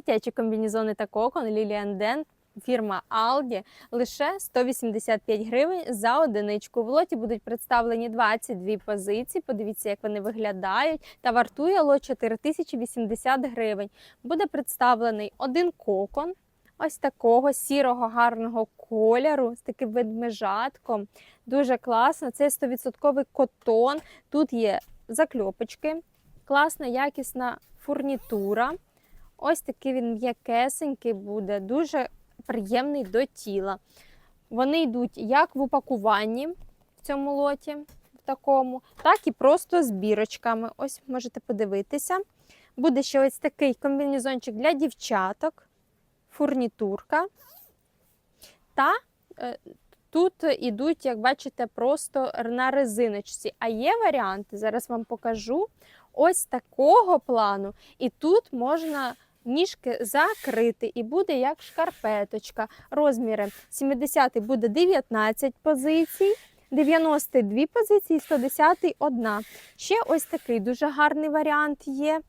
дитячі комбінезони та кокон Lilian Den. Фірма Aldi лише 185 гривень за одиничку. В лоті будуть представлені 22 позиції. Подивіться, як вони виглядають. Та вартує лот 4080 гривень. Буде представлений один кокон, ось такого сірого гарного кольору з таким ведмежатком. Дуже класно. Це 100% котон. Тут є закльопочки, класна, якісна фурнітура. Ось такий він м'якесенький буде, дуже приємний до тіла. Вони йдуть як в упакуванні в цьому лоті, в такому, так і просто з бірочками. Ось можете подивитися. Буде ще ось такий комбінезончик для дівчаток, фурнітурка. Та е, тут ідуть, як бачите, просто на резиночці. А є варіанти, зараз вам покажу. Ось такого плану. І тут можна ніжки закрити, і буде як шкарпеточка. Розміри 70 буде 19 позицій. 92 позиції, 110 одна. Ще ось такий дуже гарний варіант є.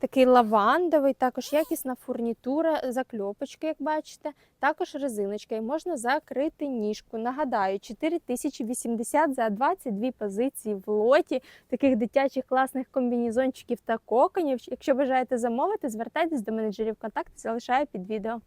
Такий лавандовий, також якісна фурнітура, закльопочки, як бачите, також резиночка, і можна закрити ніжку. Нагадаю, 4080 за 22 позиції в лоті таких дитячих класних комбінезончиків та коконів. Якщо бажаєте замовити, звертайтесь до менеджерів контакти, залишаю під відео.